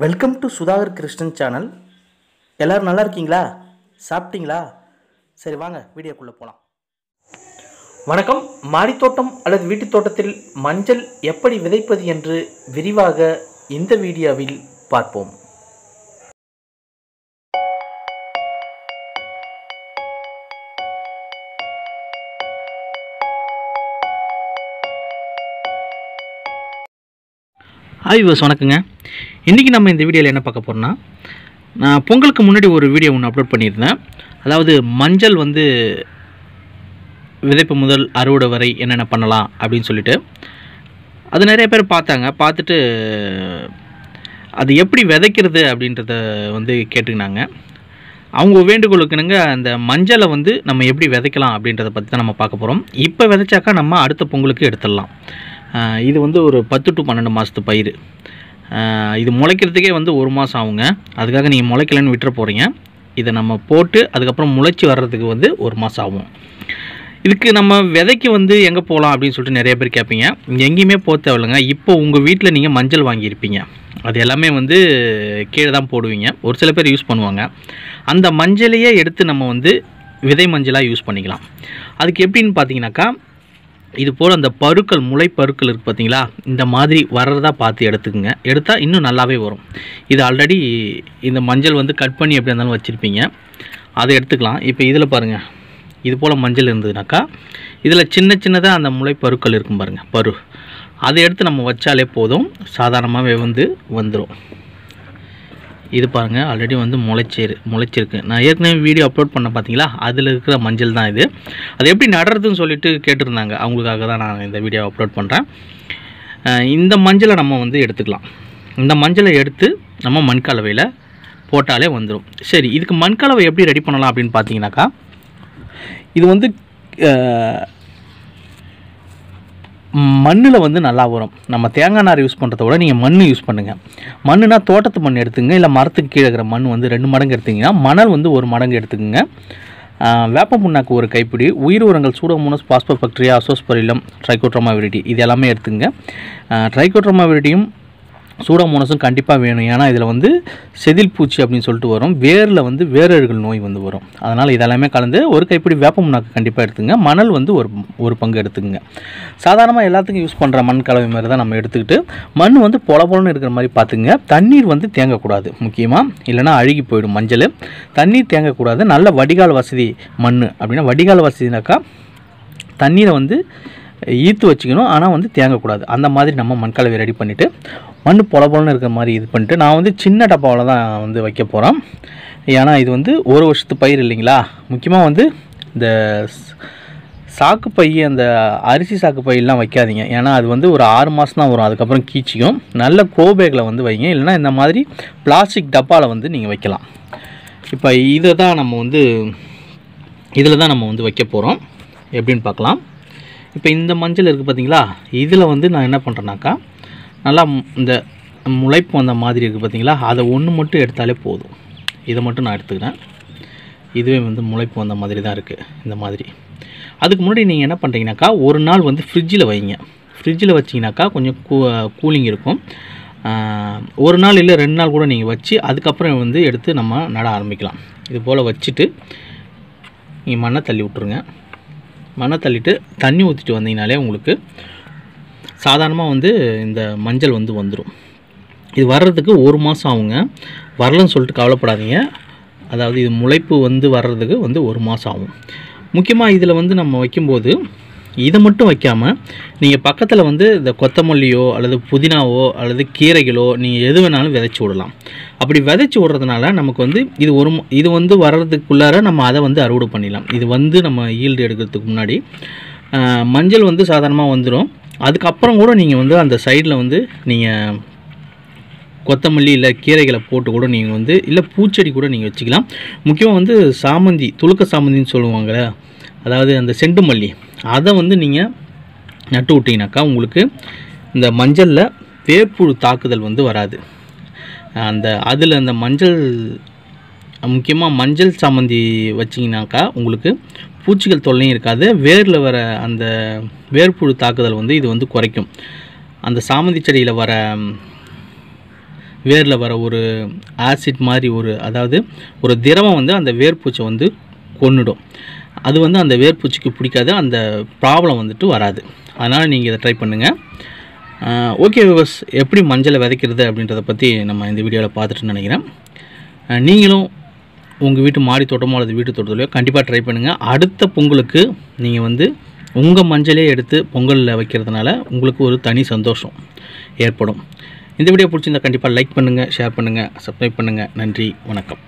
Welcome to Sudhakar Krishnan channel எல்லோரும் நல்லா இருக்கீங்களா? சாப்பிட்டீங்களா? சரி வாங்க வீடியோக்குள்ளே போகலாம் வணக்கம். மாடித்தோட்டம் அல்லது வீட்டுத் தோட்டத்தில் மஞ்சள் எப்படி விதைப்பது என்று விரிவாக இந்த வீடியோவில் பார்ப்போம். ஹாய் விவஸ் வணக்கங்க. இன்றைக்கி நம்ம இந்த வீடியோவில் என்ன பார்க்க போகிறோம்னா நான் பொங்கலுக்கு முன்னாடி ஒரு வீடியோ ஒன்று அப்லோட் பண்ணியிருந்தேன். அதாவது மஞ்சள் வந்து விதைப்பு முதல் அறுவடை வரை என்னென்ன பண்ணலாம் அப்படின்னு சொல்லிட்டு. அது நிறைய பேர் பார்த்தாங்க. பார்த்துட்டு அது எப்படி விதைக்கிறது அப்படின்றத வந்து கேட்டுக்கினாங்க. அவங்க வேண்டுகோளுக்குனுங்க அந்த மஞ்சளை வந்து நம்ம எப்படி விதைக்கலாம் அப்படின்றத பற்றி தான் நம்ம பார்க்க போகிறோம் இப்போ விதைச்சாக்கா நம்ம அடுத்த பொங்கலுக்கு எடுத்துடலாம். இது வந்து ஒரு பத்து டு பன்னெண்டு மாதத்து பயிர் இது முளைக்கிறதுக்கே வந்து ஒரு மாதம் ஆகுங்க. அதுக்காக நீங்கள் முளைக்கலன்னு விட்டுற போகிறீங்க இதை நம்ம போட்டு அதுக்கப்புறம் முளைச்சி வர்றதுக்கு வந்து ஒரு மாதம் ஆகும். இதுக்கு நம்ம விதைக்கு வந்து எங்கே போகலாம் அப்படின்னு சொல்லிட்டு நிறைய பேர் கேட்பீங்க. எங்கேயுமே போக தேவையில்லைங்க. இப்போ உங்கள் வீட்டில் நீங்கள் மஞ்சள் வாங்கியிருப்பீங்க. அது எல்லாமே வந்து கீழே தான் போடுவீங்க. ஒரு சில பேர் யூஸ் பண்ணுவாங்க. அந்த மஞ்சளையே எடுத்து நம்ம வந்து விதை மஞ்சளாக யூஸ் பண்ணிக்கலாம். அதுக்கு எப்படின்னு பார்த்தீங்கன்னாக்கா இது போல் அந்த பருக்கள் முளை பருக்கள் இருக்குது பார்த்தீங்களா இந்த மாதிரி வர்றதா பார்த்து எடுத்துக்கோங்க. எடுத்தால் இன்னும் நல்லாவே வரும். இது ஆல்ரெடி இந்த மஞ்சள் வந்து கட் பண்ணி எப்படி இருந்தாலும் வச்சுருப்பீங்க. அதை எடுத்துக்கலாம். இப்போ இதில் பாருங்கள் இது போல் மஞ்சள் இருந்ததுனாக்கா இதில் சின்ன சின்னதாக அந்த முளை பருக்கள் இருக்கும் பாருங்கள் பரு. அதை எடுத்து நம்ம வச்சாலே போதும். சாதாரணமாகவே வந்து வந்துடும் இது பாருங்கள் ஆல்ரெடி வந்து முளைச்சேரு முளைச்சிருக்கு. நான் ஏற்கனவே வீடியோ அப்லோட் பண்ண பார்த்தீங்களா அதில் இருக்கிற மஞ்சள் தான் இது. அது எப்படி நடுறதுன்னு சொல்லிட்டு கேட்டிருந்தாங்க. அவங்களுக்காக தான் நான் இந்த வீடியோ அப்லோட் பண்ணுறேன் இந்த மஞ்சளை நம்ம வந்து எடுத்துக்கலாம். இந்த மஞ்சளை எடுத்து நம்ம மண்கலவையில் போட்டாலே வந்துடும் சரி இதுக்கு மண்கலவை எப்படி ரெடி பண்ணலாம் அப்படின்னு பார்த்தீங்கன்னாக்கா இது வந்து மண்ணில் வந்து நல்லா வரும். நம்ம தேங்காய் நார் யூஸ் பண்ணுறத விட நீங்கள் மண் யூஸ் பண்ணுங்கள் மண்ணுனா தோட்டத்து மண் எடுத்துங்க இல்லை மரத்துக்கு கீழே இருக்கிற மண் வந்து ரெண்டு மடங்கு எடுத்திங்கன்னா மணல் வந்து ஒரு மடங்கு எடுத்துக்கோங்க. வேப்ப புண்ணாக்கு ஒரு கைப்பிடி உயிர் உரங்கள் pseudomonas phosphobacteria azospirillum trichoderma viride இது எல்லாமே எடுத்துங்க. ட்ரைகோட்ரோமா விரிடியும் சூடோமோனஸும் கண்டிப்பாக வேணும். ஏன்னா இதில் வந்து செதில் பூச்சி அப்படின்னு சொல்லிட்டு வரும். வேரில் வந்து வேரழுகள் நோய் வந்து வரும். அதனால் இதெல்லாமே கலந்து ஒரு கைப்பிடி வேப்ப முன்னாக்கு கண்டிப்பாக எடுத்துங்க. மணல் வந்து ஒரு ஒரு பங்கு எடுத்துக்கங்க. சாதாரணமாக எல்லாத்துக்கும் யூஸ் பண்ணுற மண் கலவை மாதிரி தான் நம்ம எடுத்துக்கிட்டு மண் வந்து பொல பொலன்னு இருக்கிற மாதிரி பார்த்துங்க தண்ணீர் வந்து தேங்கக்கூடாது முக்கியமாக இல்லைனா அழுகி போயிடும் மஞ்சள். தண்ணீர் தேங்கக்கூடாது. நல்ல வடிகால் வசதி மண். அப்படின்னா வடிகால் வசதினாக்கா தண்ணீரை வந்து ஈர்த்து வச்சுக்கணும். ஆனால் வந்து தேங்கக்கூடாது. அந்த மாதிரி நம்ம மண்கலவை ரெடி பண்ணிவிட்டு மண் பொல பொலன்னு இருக்கிற மாதிரி இது பண்ணிட்டு நான் வந்து சின்ன டப்பாவில் தான் வந்து வைக்க போகிறேன் ஏன்னா இது வந்து ஒரு வருஷத்து பயிர் இல்லைங்களா? முக்கியமாக வந்து இந்த சாக்கு பை அந்த அரிசி சாக்கு பையெல்லாம் வைக்காதீங்க. ஏன்னா அது வந்து ஒரு ஆறு மாதம் தான் வரும். அதுக்கப்புறம் கீச்சிக்கும். நல்ல கோபேகில் வந்து வைங்க. இல்லைனா இந்த மாதிரி பிளாஸ்டிக் டப்பாவில் வந்து நீங்கள் வைக்கலாம். இப்போ இதை தான் நம்ம வந்து இதில் தான் நம்ம வந்து வைக்க போகிறோம் எப்படின்னு பார்க்கலாம். இப்போ இந்த மஞ்சள் இருக்குது பார்த்தீங்களா இதில் வந்து நான் என்ன பண்ணுறேன்னாக்கா நல்லா இந்த முளைப்பு வந்த மாதிரி இருக்குது பார்த்தீங்களா அதை ஒன்று மட்டும் எடுத்தாலே போதும். இதை மட்டும் நான் எடுத்துக்கிறேன். இதுவே வந்து முளைப்பு வந்த மாதிரி தான் இருக்குது இந்த மாதிரி. அதுக்கு முன்னாடி நீங்கள் என்ன பண்ணுறீங்கனாக்கா ஒரு நாள் வந்து ஃப்ரிட்ஜில் வைங்க. ஃப்ரிட்ஜில் வச்சிங்கனாக்கா கொஞ்சம் கூ கூலிங் இருக்கும். ஒரு நாள் இல்லை ரெண்டு நாள் கூட நீங்கள் வச்சு அதுக்கப்புறம் வந்து எடுத்து நம்ம நட ஆரம்பிக்கலாம். இது போல் வச்சுட்டு நீங்கள் மண்ணை தள்ளி விட்ருங்க மண்ணை தள்ளிட்டு தண்ணி ஊற்றிட்டு வந்தீங்கனாலே உங்களுக்கு சாதாரணமாக வந்து இந்த மஞ்சள் வந்து வந்துடும் இது வர்றதுக்கு ஒரு மாதம் ஆகுங்க. வரலன்னு சொல்லிட்டு கவலைப்படாதீங்க. அதாவது இது முளைப்பு வந்து வர்றதுக்கு வந்து ஒரு மாதம் ஆகும். முக்கியமாக இதில் வந்து நம்ம வைக்கும்போது இதை மட்டும் வைக்காமல் நீங்கள் பக்கத்தில் வந்து இந்த கொத்தமல்லியோ அல்லது புதினாவோ அல்லது கீரைகளோ நீங்கள் எது வேணாலும் விதைச்சி விடலாம். அப்படி விதைச்சி விட்றதுனால நமக்கு வந்து இது ஒரு இது வந்து வர்றதுக்குள்ளார நம்ம அதை வந்து அறுவடை பண்ணிடலாம். இது வந்து நம்ம ஈல்டு எடுக்கிறதுக்கு முன்னாடி மஞ்சள் வந்து சாதாரணமாக வந்துடும் அதுக்கப்புறம் கூட நீங்கள் வந்து அந்த சைடில் வந்து நீங்கள் கொத்தமல்லி இல்லை கீரைகளை போட்டு கூட நீங்கள் வந்து இல்லை பூச்செடி கூட நீங்கள் வச்சுக்கலாம். முக்கியமாக வந்து சாமந்தி துளுக்க சாமந்தின்னு சொல்லுவாங்கள்ல அதாவது அந்த செண்டு மல்லி. அதை வந்து நீங்கள் நட்டு விட்டிங்கனாக்கா உங்களுக்கு இந்த மஞ்சளில் வேப்புழு தாக்குதல் வந்து வராது. அந்த அதில் அந்த மஞ்சள் முக்கியமாக மஞ்சள் சாமந்தி வச்சிங்கனாக்கா உங்களுக்கு பூச்சிகள் தொல்லையும் இருக்காது. வேரில் வர அந்த வேர்ப்புழு தாக்குதல் வந்து இது வந்து குறைக்கும். அந்த சாமந்தி செடியில் வர வேரில் வர ஒரு ஆசிட் மாதிரி ஒரு அதாவது ஒரு திரவம் வந்து அந்த வேர்பூச்சை வந்து கொன்னுடும். அது வந்து அந்த வேர்பூச்சிக்கு பிடிக்காது அந்த ப்ராப்ளம் வந்துட்டு வராது. அதனால் நீங்கள் இதை ட்ரை பண்ணுங்கள் ஓகே விவஸ் எப்படி மஞ்சளை விதைக்கிறது அப்படின்றத பற்றி நம்ம இந்த வீடியோவில் பார்த்துட்டு நினைக்கிறேன். நீங்களும் உங்கள் வீட்டு மாடி தோட்டமோ அல்லது வீட்டு தோட்டத்திலையோ கண்டிப்பாக ட்ரை பண்ணுங்கள் அடுத்த பொங்கலுக்கு நீங்கள் வந்து உங்கள் மஞ்சளே எடுத்து பொங்கலில் வைக்கிறதுனால உங்களுக்கு ஒரு தனி சந்தோஷம் ஏற்படும். இந்த வீடியோ பிடிச்சிருந்தா கண்டிப்பாக லைக் பண்ணுங்கள் ஷேர் பண்ணுங்கள் சப்ஸ்கிரைப் பண்ணுங்கள் நன்றி வணக்கம்.